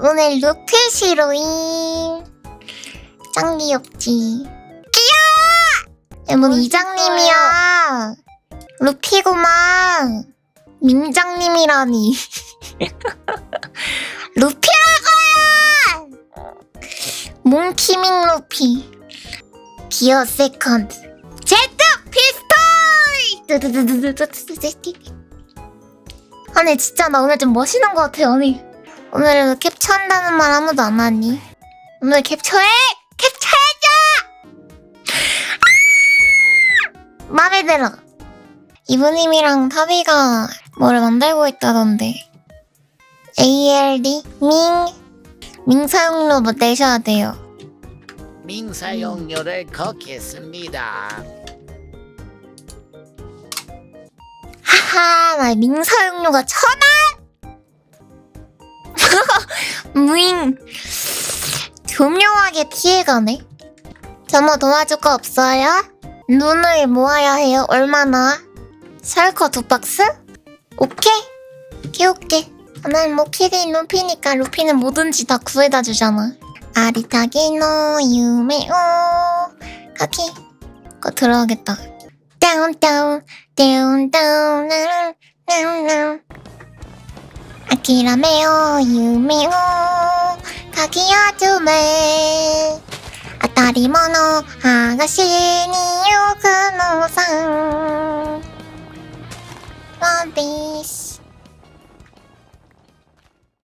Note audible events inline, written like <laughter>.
오늘 루테시로잉. 짱 귀엽지. 귀여워! 여러분 이장님이야. 루피구만. 민장님이라니. <laughs> 루피라고요! 몽키밍 루피. 기어 세컨드. 제트 피스톨! 아니 진짜 나 오늘 좀 멋있는 것 같아 언니. 오늘은 캡처한다는 말 아무도 안 하니? 오늘 캡처해? 캡처해줘! 아! 마음에 들어. 이브님이랑 타비가 뭐를 만들고 있다던데. ALD 밍. 밍사용로 뭐 내셔야 돼요. 민사용료를 걷겠습니다. 하하 나 민사용료가 천 원! 무잉. 조명하게 피해가네. 저뭐 도와줄 거 없어요? 눈을 모아야 해요 얼마나? 설커 두 박스? 오케이. 오케이 오케이 난 뭐 키리 루피니까 루피는 뭐든지 다 구해다 주잖아. 아리타기노 유메오. 카키. 그거 들어야겠다. 다운 다운. 다운 다운. 다운 다운 諦めよう夢をかき集め。当たり物剥がしに行くのさ。